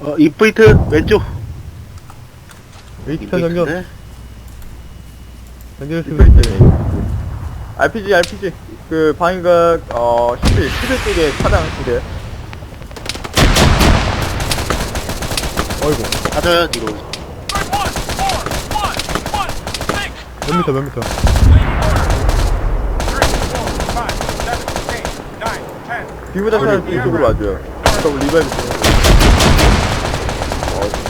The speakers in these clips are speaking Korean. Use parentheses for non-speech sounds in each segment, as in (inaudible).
어, 인포인트 왼쪽. 장전 인포인트인데? 장전했으면 좋겠네 RPG, RPG. 그, 방인각, 어, 11, 11 쪽에 차량 두 대. 어이구 맞아요, 뒤로. 몇 미터 몇 미터 비보다 차량 이쪽으로 와줘요. 그럼 리바이브 주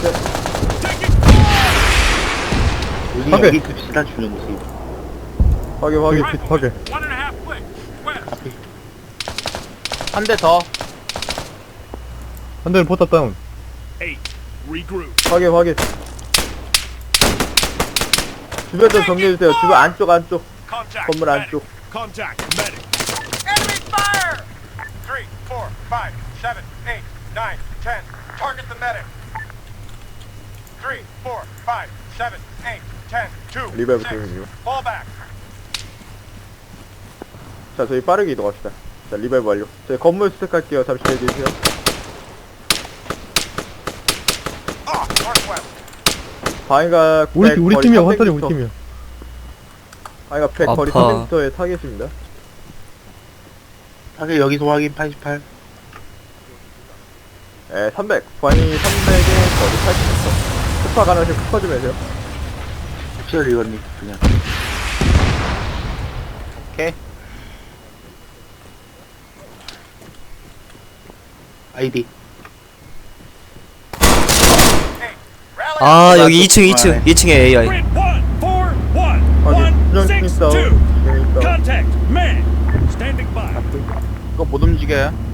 어, 진짜. 우리 오케이. 여기 씁시다, 주는 모습. 확인, 확인. 확인 확인. 한 대 더. 한 대는 포탑 다운. 확인, 확인. 주변 좀 정리해 주세요. 주변 안쪽, 안쪽. 건물. 안쪽. Contact. Medic. Enemy fire! Three, four, five, seven, eight, nine, ten. Target the medic. Three, four, five, seven, eight, ten. Two, 리바이브 six. Fall back. 자, 저희 빠르게 이동합시다. 자, 리바이브 완료. 저희 건물 스택할게요. 잠시 기다려주세요. Ah, northwest. 방위가 우리 100, 우리 팀이야 300m. 환타리 우리 팀이야 방위가 100, 거리 아파. 300m에 타겟입니다. 타겟 여기서 확인 88. 예, 300. 방위 300에 거리 80m. 급파 가능하시면 급파 좀 해주세요. 옵션 리건님, 그냥. 오케이. 아이디. 아 여기 2층 2층 2층에 AI Grid one, four, one, 확인. one, 수정 six, 스미스 다운. two. 수정 다운. Contact. Man. Standing by. 이거 못 움직여요.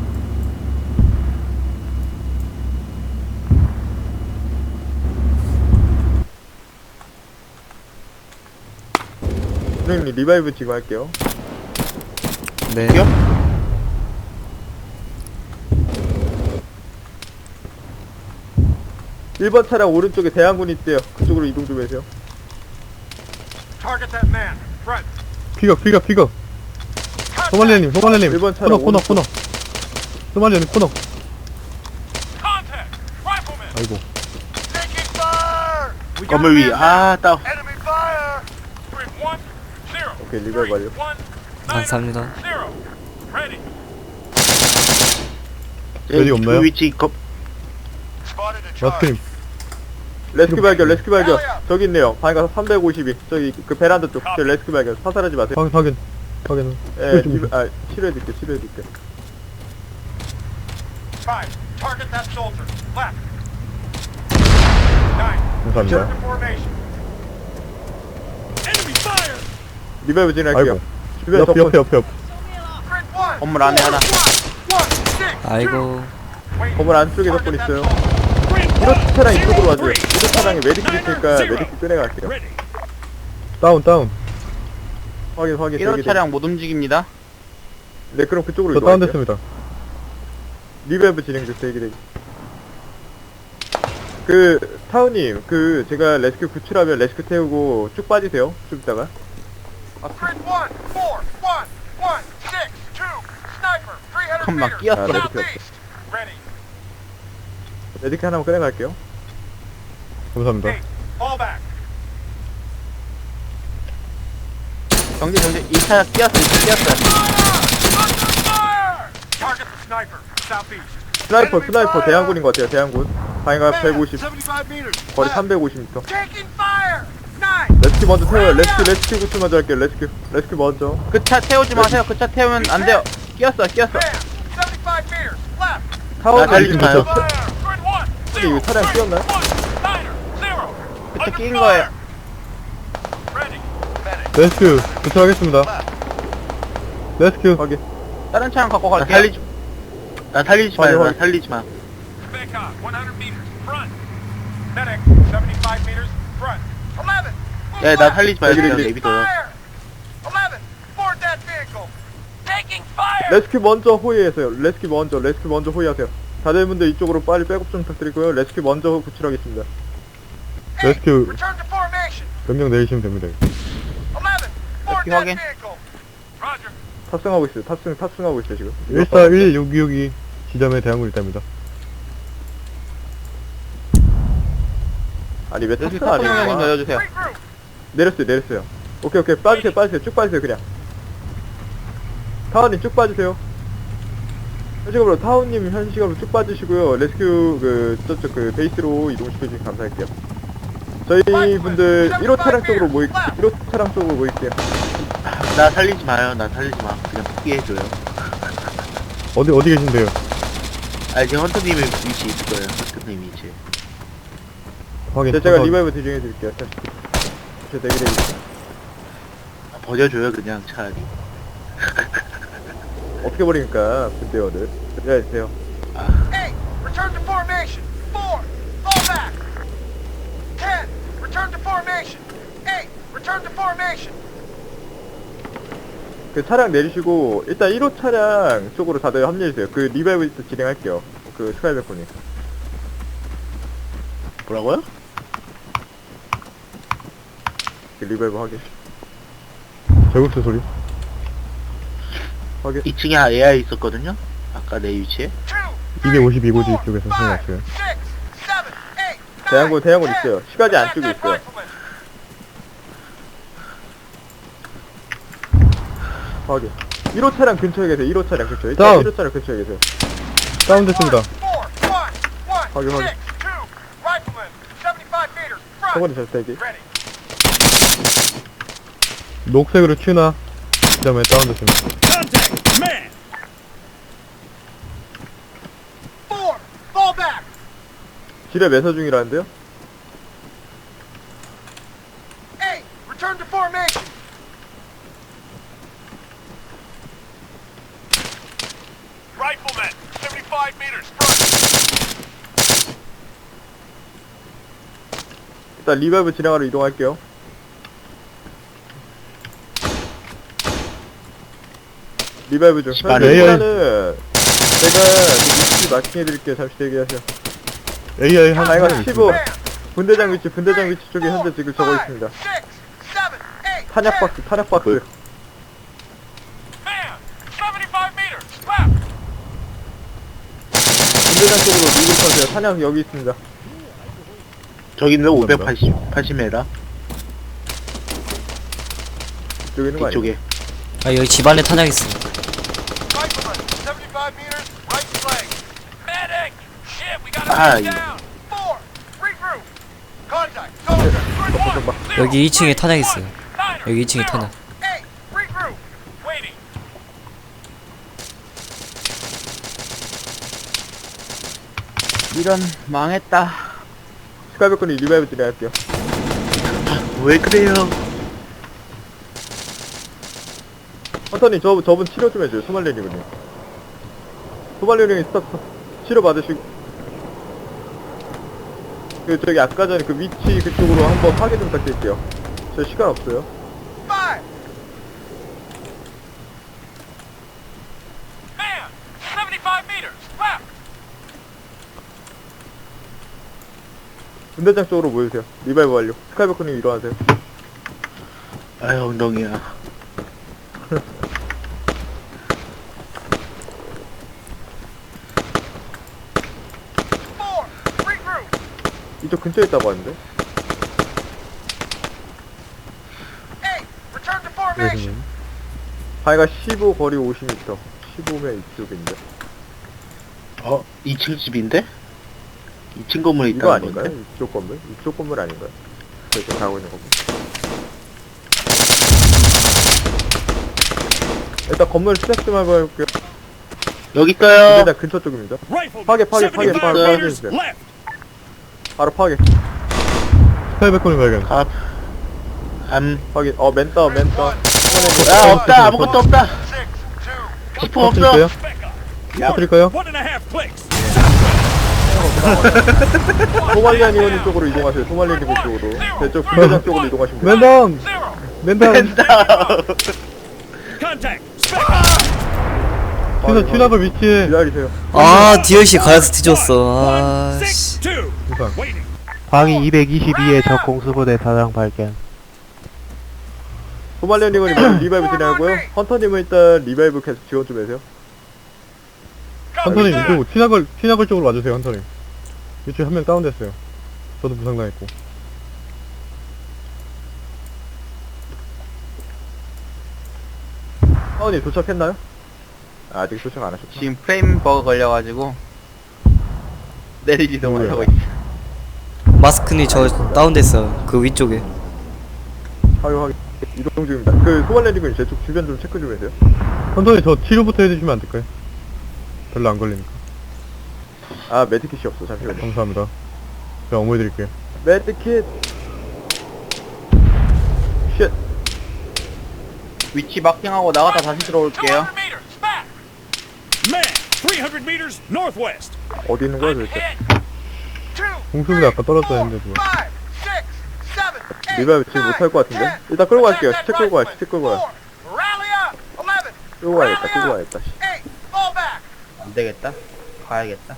수정님 리바이브 지금 할게요. 네 뛰어? 일번 차량 오른쪽에 대항군 있대요. 그쪽으로 이동 좀 해주세요. Target that man. Front. 소말리님 소말리님 일본 차량 코너 코너 오른쪽. 코너 소말리님 코너 Contact. Rifleman. 아이고 Taking fire. We got 건물 a 위. man 아, 다운. down. Enemy fire. Grid one, zero. 오케이, 리바이브 완료. 감사합니다. 여기 없나요? 그 위치, charge. 마스크님 레스큐 발견, 레스큐 발견. 저기 있네요. 방위가 352. 저기 그 베란다 쪽. 저 레스큐 발견. 사살하지 마세요. 확인 확인 확인 예, 좀- 리- 아, 치료해줄게, 치료해줄게. Five. Target that soldier. Left. Nine. 감사합니다 Return to formation. Enemy fire. 리바이브 진행할게요. 아이고 주변 옆. 옆에 옆에 옆 Grid one. 건물 안에 하나. 아이고. 건물 안쪽에 that 있어요. one, 차량 이쪽으로 와줘요. 이런 차량에 메디킷 있으니까. 메디킷 꺼내갈게요. 다운 다운 확인, 확인. 1호 저기 차량 못 움직입니다. 네, 그럼 그쪽으로 저 이동할게요. 다운됐습니다 리바이브 진행됐어요, 대기 대기. 그, 타우님, 그, 제가 레스큐 구출하면 레스큐 태우고 쭉 빠지세요. 좀 있다가. Grid one, four, one, one, six, two. Sniper. 300 잠깐만, meters. 끼었어. 아, 네, Southeast. Ready. 메디킷 하나만 꺼내갈게요. 감사합니다. 정지 정지. 2차 끼었어. 2차 끼었어. 스나이퍼, 스나이퍼! 대항군인 것 같아요, 대항군. 방위가 Man, 150, 75 meters. 거리 Left. 350m. 레스큐 먼저 태워요. 레스큐, 레스큐 구출 먼저 할게요. 레스큐. 레스큐 먼저. 그 차 태우지 마세요. 그 차 태우면 안 돼요. 끼었어. 끼었어. Man. 75 meters. Left. 타워 나 달리지 지금 마요. 이거 차량 끼었나요? 그차 끼인. 거예요. 레스큐 도착하겠습니다 레스큐 확인. 다른 차량 갖고 나 갈게요. 살리지, 나 확인, 마요, 나. 살리지 마. Bangkok. 100 meters. Front. Medic. 75 meters. Front. 11. 야, 나 left. 살리지 여기, 그냥 여기. 내비둬. Fire. 11. Board that vehicle. Taking fire. 레스큐 먼저 호위하세요. 레스큐 먼저, 레스큐 먼저 호위하세요. 다들 분들 이쪽으로 빨리 백업 좀 부탁드리고요. 레스큐 먼저 구출하겠습니다. 레스큐. 명령 내리시면 됩니다 11. Board Rescue that 확인. 탑승하고 있어요. 탑승, 탑승하고 있어요, 지금. 141662 지점에 대항군 있답니다 아니 왜 여기 탑승 안 사건 영향 좀? 내려주세요. 내렸어요 내렸어요 오케이 오케이 빠지세요 빠지세요 쭉 빠지세요 그냥 타원님 쭉 빠지세요 현시각으로 타원님 현시각으로 쭉 빠지시고요 레스큐 그 저쪽 그 베이스로 이동시켜주시면 감사할게요 저희 분들 1호 차량 쪽으로 모이 1호 차량 쪽으로 모일게요 나 살리지 마요. 나 살리지 마. 그냥 포기해줘요. 어디 어디 계신데요? 아 지금 헌터님의 위치 있을 거예요. 헌터님 위치. 확인. 네, 제가. 리바이브 뒤중해드릴게요 자, 제 대기대 아, 버려줘요 그냥 차라리. (laughs) 어떻게 버립니까 군대원을 그래야해주세요 Eight, return to formation. Four, fall back. Ten, return to formation. Eight, return to formation. 그 차량 내리시고 일단 1호 차량 쪽으로 다들 합류해주세요 그 리바이브 진행할게요 그 스카이백분이 뭐라고요? 그 리바이브 확인 제국스 소리. 확인 2층에 AI 있었거든요. 아까 내 위치에. Two, 252고지 four, 쪽에서 nine, 대양군 대양군. 있어요 시가지 안쪽에 있어요. 확인 1호 차량 근처에 계세요 1호 차량 근처에 일단 다운. 1호 차량 근처에 계세요 다운됐습니다. 확인, 확인. six, two, rifleman, 75 meters, front. 성원이 잘 대기 Ready. 녹색으로 튀나. Man! Four, fall back. 지뢰 매서 중이라는데요 Eight, return to formation. Rifleman! 75 meters front! 일단 리바이브 진행하러 이동할게요 리바이브 중 씨발, 현재 AI. 일단은 제가 그 위치 마킹해드릴게요 잠시 대기하세요 AI 한 아이가 사람 15 Man, 분대장 위치 분대장 위치 쪽에 현재 지금 적어 five, 있습니다 탄약. 박스 탄약 박스 Man, 75 meters, left. 분대장 쪽으로 쳐세요 탄약 여기 있습니다 저기 있는 감사합니다. 580 80m 여기 있는 거 아니에요? 뒤쪽에. 아 여기 집안에 탄약 있어 Rifleman, 75 meters, right flank. Medic! Shit, we got Ah, a man you- down. Four, regroup. Contact, soldier. Good one. 잠깐 만. Zero, 여기 2층에 탄약 있어요 여기 2층에 zero, 탄약. 이런 망했다. 스카이백군이 리바이브 진행할게요 왜 그래요? 헌터님 저, 저분 치료 좀 해줘요 소말리님은요 소말리님이 스탑 치료 받으시고 그 저기 아까 전에 그 위치 그쪽으로 한번 확인 좀 부탁드릴게요 저 시간 없어요 Five. Man, 75 meters, left. 분대장 쪽으로 모여주세요 리바이브 완료 스카이백군님 일어나세요 아유 엉덩이야. Four, regroup. 이쪽 근처에 있다고 하는데. 네, 방해가 15 거리 50m 15면 이쪽인데 어 2층 집인데? 2층 건물에 있다는 아닌가요? 건데? 이쪽 건물? 이쪽 건물 아닌가요? 저기 가고 있는 건물 일단 건물 시작 좀 해볼게요 여기 있어요. 분대장 근처 쪽입니다 Rifleman! 파괴, 파괴, 75 파괴, 파괴, meters 파괴. left! 바로 파괴 스카이백군을 발견. 갑. 암. 확인. 어, 맨따, 맨따. 아 없다 아무것도 없다. 기포 없어. 터뜨릴까요? 소말리안 의원님 쪽으로 이동하세요. 소말리안 의원 쪽으로. 저쪽 분대장 쪽으로 이동하시면 돼요. Back up! 튀나, 튀나버 위치에. 기다리세요. 아 DLC 가야서 뒤졌어 아씨 헐. 방위 222에 적 공수부대 사장 발견. 소말리아님은 리바이브 진행하고요. 헌터님은 일단 리바이브 계속 지원 좀 해주세요. 헌터님 아, 이쪽 네. 티나걸 티나걸 쪽으로 와주세요 헌터님. 이쪽에 한 명 다운됐어요. 저도 부상당했고. 사원님 도착했나요? 아직 도착 안 하셨죠? 지금 프레임 버그 걸려가지고 내리기도 못하고 있어. 마스크니 저 다운됐어. 그 위쪽에. 하유 하기 이동 중입니다. 그 소발레님은 제쪽 주변 좀 체크 좀 해주세요. 선생님 저 치료부터 해주시면 안 될까요? 별로 안 걸리니까. 아, 메디킷이 없어. 잠시만요. 감사합니다. 제가 어머니 드릴게요. 메디킷. 쉣. 위치 마킹하고 나갔다 다시 들어올게요 200 meters back. Man, 300 meters northwest. 어디 있는 거야 도대체? 공수부대 아까 떨어져 있는데 뭐. 리바이브 지금 못할 것 같은데? 일단 끌고 갈게요. 시체 끌고 가, 시체 끌고 가. Four. Rally up. Eleven. 끌고 가야겠다, 끌고 가야겠다. 씨. Back. 안되겠다 가야겠다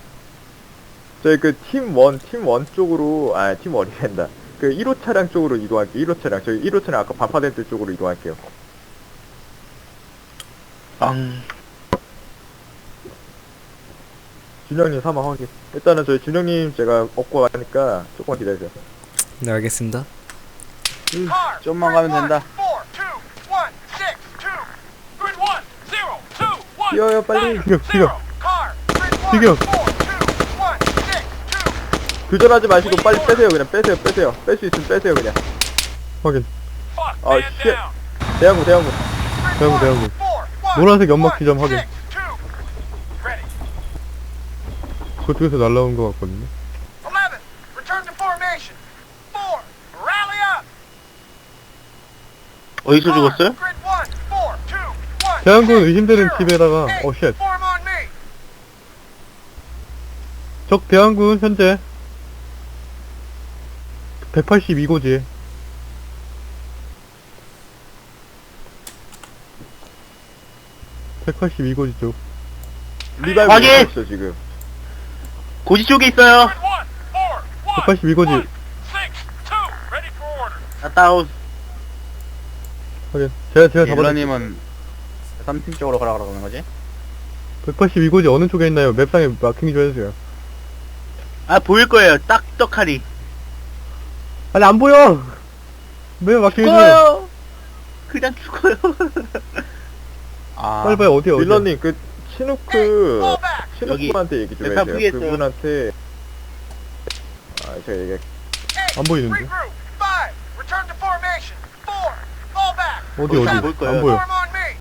저희 그 팀 원, 팀 원 쪽으로, 아, 팀 원이 된다. 그 1호 차량 쪽으로 이동할게요. 1호 차량. 저희 1호 차량 아까 반파된 쪽으로 이동할게요. 빵. 준영님 사망 확인. 일단은 저희 준영님 제가 업고 가니까 조금만 기다려주세요. 네 알겠습니다. 좀만 가면 된다. 뛰어요, 빨리. one, six, two. 교전하지 마시고 빨리 빼세요. 그냥 빼세요, 빼세요. 뺄 수 있으면 빼세요, 그냥. 확인. Oh. Grid 대형구, one, 대형구. four, one, 노란색 연막 지점 확인. six, two. Ready. 그쪽에서 날라온 것 같거든요. Eleven. Return to formation. Four. Rally up. 어디서. 죽었어요? Grid 대한군 의심되는 집에다가. 어 쉣. Form on me. 적 대한군 현재 182고지. (182고지) 쪽 리바이브 확인! 있어, 지금. 고지 쪽에 있어요. Grid one, four, one, 182고지 one, six, two. Ready for order. 갔다운. 확인 제가 제가 잡아 일러님은 3팀 쪽으로 가라 그러는 거지? 182고지 어느 쪽에 있나요 맵상에 마킹 좀 해주세요 아 보일 거예요. 딱 떡하니. 아니 안 보여 왜 마킹 해줘요 죽어요. 그냥 죽어요. 아 (laughs) 빨리 빨리 어디야 어디야 빌런님, 그, 치누크, Back. 치누크한테 얘기 좀 메카 해주세요. 부기했어요. 그분한테, 아, 제가 얘기. 안 보이는데 Regroup. Five. Return to formation. Four. Fall back. 어디 어디 안 보일 거예요. 안 보여